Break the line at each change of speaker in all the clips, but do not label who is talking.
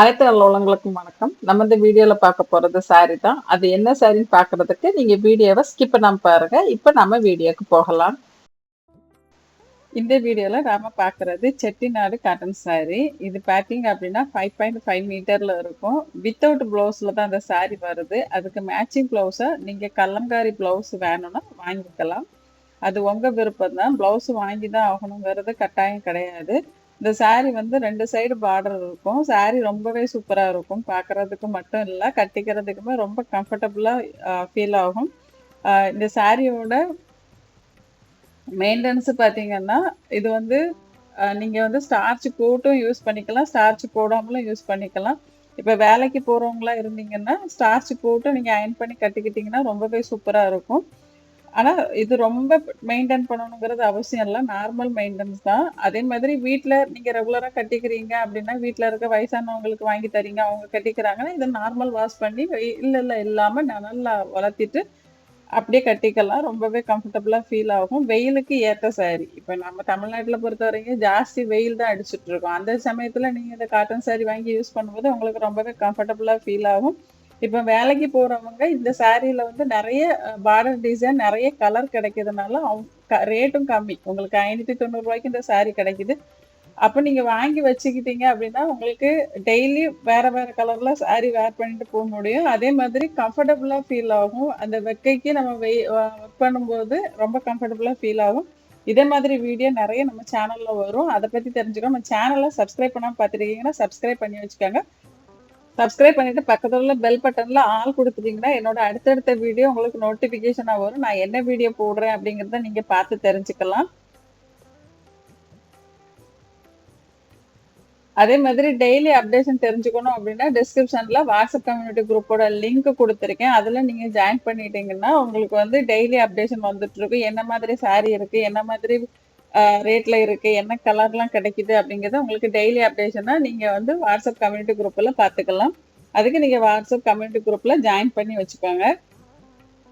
அனைத்து நல்லவங்களுக்கும் வணக்கம். நம்ம இந்த வீடியோல பார்க்க போறது சாரி தான். அது என்ன சாரின்னு பார்க்கிறதுக்கு நீங்க வீடியோவை ஸ்கிப் பண்ணாம பாருங்க. இப்போ நம்ம வீடியோக்கு போகலாம். இந்த வீடியோல நாம பார்க்கறது செட்டிநாடு காட்டன் சாரி இது பார்த்தீங்க அப்படின்னா ஃபைவ் பாயிண்ட் ஃபைவ் மீட்டர்ல இருக்கும். வித்தவுட் பிளவுஸ்ல தான் அந்த சாரி வருது. அதுக்கு மேட்சிங் ப்ளவுஸை நீங்க கல்லங்காரி பிளவுஸ் வேணும்னா வாங்கிக்கலாம். அது உங்க விருப்பம் தான் பிளவுஸ் வாங்கி தான் ஆகணுங்கிறது கட்டாயம் கிடையாது. இந்த சாரீ வந்து ரெண்டு சைடு பார்டர் இருக்கும். சாரீ ரொம்பவே சூப்பராக இருக்கும். பார்க்குறதுக்கு மட்டும் இல்லை கட்டிக்கிறதுக்குமே ரொம்ப கம்ஃபர்டபுளாக ஃபீல் ஆகும். இந்த சாரியோட மெயின்டெனன்ஸ் பார்த்தீங்கன்னா இது வந்து நீங்கள் வந்து ஸ்டார்ச் போட்டும் யூஸ் பண்ணிக்கலாம். ஸ்டார்ச் போடாமலும் யூஸ் பண்ணிக்கலாம். இப்போ வேலைக்கு போகிறவங்களா இருந்தீங்கன்னா ஸ்டார்ச் போட்டு நீங்கள் அயன் பண்ணி கட்டிக்கிட்டிங்கன்னா ரொம்பவே சூப்பராக இருக்கும். ஆனால் இது ரொம்ப மெயின்டைன் பண்ணணுங்கிறது அவசியம் இல்லை. நார்மல் மெயின்டெனன்ஸ் தான். அதே மாதிரி வீட்டில் நீங்கள் ரெகுலராக கட்டிக்கிறீங்க அப்படின்னா வீட்டில் இருக்க வயசானவங்களுக்கு வாங்கி தரீங்க அவங்க கட்டிக்கிறாங்கன்னா இதை நார்மல் வாஷ் பண்ணி இல்லை இல்லை இல்லாமல் நல்லா வளர்த்திட்டு அப்படியே கட்டிக்கலாம். ரொம்பவே கம்ஃபர்டபுளாக ஃபீல் ஆகும். வெயிலுக்கு ஏற்ற சாரி இப்போ நம்ம தமிழ்நாட்டில் பொறுத்த வரைக்கும் ஜாஸ்தி வெயில் தான் அடிச்சுட்டு இருக்கோம். அந்த சமயத்தில் நீங்கள் இந்த காட்டன் சாரி வாங்கி யூஸ் பண்ணும்போது உங்களுக்கு ரொம்பவே கம்ஃபர்டபுளாக ஃபீல் ஆகும். இப்போ வேலைக்கு போகிறவங்க இந்த சாரியில் வந்து நிறைய பார்டர் டிசைன் நிறைய கலர் கிடைக்கிறதுனால அவங்க ரேட்டும் கம்மி. உங்களுக்கு ஐநூற்றி தொண்ணூறுரூவாய்க்கு இந்த சாரி கிடைக்குது. அப்போ நீங்கள் வாங்கி வச்சுக்கிட்டீங்க அப்படின்னா உங்களுக்கு டெய்லி வேறு வேறு கலரில் சாரி வேர் பண்ணிட்டு போக முடியும். அதே மாதிரி கம்ஃபர்டபுளாக ஃபீல் ஆகும். அந்த வெக்கைக்கு நம்ம வெய் ஒர்க் பண்ணும்போது ரொம்ப கம்ஃபர்டபுளாக ஃபீல் ஆகும். இதே மாதிரி வீடியோ நிறைய நம்ம சேனலில் வரும். அதை பற்றி தெரிஞ்சுக்கோ நம்ம சேனலை சப்ஸ்கிரைப் பண்ணாமல் பார்த்துருக்கீங்கன்னா சப்ஸ்கிரைப் பண்ணி வச்சுக்கோங்க. சப்ஸ்கிரைப் பண்ணிட்டு பக்கத்துல உள்ள பெல் பட்டன்ல ஆள் கொடுத்துட்டீங்கன்னா என்னோட அடுத்தடுத்த வீடியோ உங்களுக்கு நோட்டிபிகேஷனா வரும். நான் என்ன வீடியோ போடுறேன் அப்படிங்கறத நீங்க பார்த்து தெரிஞ்சுக்கலாம். அதே மாதிரி டெய்லி அப்டேஷன் தெரிஞ்சுக்கணும் அப்படின்னா டிஸ்கிரிப்ஷன்ல வாட்ஸ்அப் கம்யூனிட்டி குரூப்போட லிங்க் கொடுத்துருக்கேன். அதுல நீங்க ஜாயின் பண்ணிட்டீங்கன்னா உங்களுக்கு வந்து டெய்லி அப்டேஷன் வந்துட்டு இருக்கு. என்ன மாதிரி சாரி இருக்கு என்ன மாதிரி ரேட்ல இருக்கு என்ன கலர்லாம் கிடைக்குது அப்படிங்கிறத உங்களுக்கு டெய்லி அப்டேஷனாக நீங்கள் வந்து வாட்ஸ்அப் கம்யூனிட்டி குரூப்பில் பார்த்துக்கலாம் அதுக்கு நீங்கள் வாட்ஸ்அப் கம்யூனிட்டி குரூப்பில் ஜாயின் பண்ணி வச்சுக்கோங்க.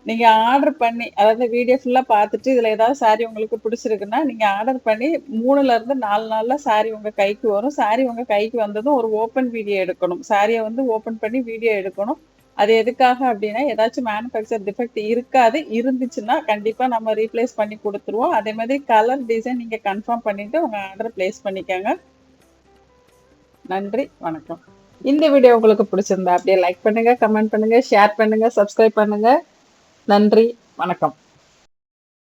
நீங்கள் ஆர்டர் பண்ணி அதாவது வீடியோ ஃபுல்லாக பார்த்துட்டு இதில் ஏதாவது சாரி உங்களுக்கு பிடிச்சிருக்குன்னா நீங்கள் ஆர்டர் பண்ணி மூணுலேருந்து நாலு நாளில் சாரி உங்கள் கைக்கு வரும். சாரி உங்கள் கைக்கு வந்ததும் ஒரு ஓப்பன் வீடியோ எடுக்கணும். சாரியை வந்து ஓப்பன் பண்ணி வீடியோ எடுக்கணும். அது எதுக்காக அப்படின்னா ஏதாச்சும் மேனுஃபேக்சர் டிஃபெக்ட் இருக்காது. இருந்துச்சுன்னா கண்டிப்பாக நம்ம ரீப்ளேஸ் பண்ணி கொடுத்துருவோம். அதே மாதிரி கலர் டிசைன் நீங்கள் கன்ஃபார்ம் பண்ணிவிட்டு உங்கள் ஆர்டர் பிளேஸ் பண்ணிக்கோங்க. நன்றி வணக்கம். இந்த வீடியோ உங்களுக்கு பிடிச்சிருந்தா அப்படியே லைக் பண்ணுங்கள் கமெண்ட் பண்ணுங்கள் ஷேர் பண்ணுங்கள் சப்ஸ்கிரைப் பண்ணுங்கள் நன்றி வணக்கம்.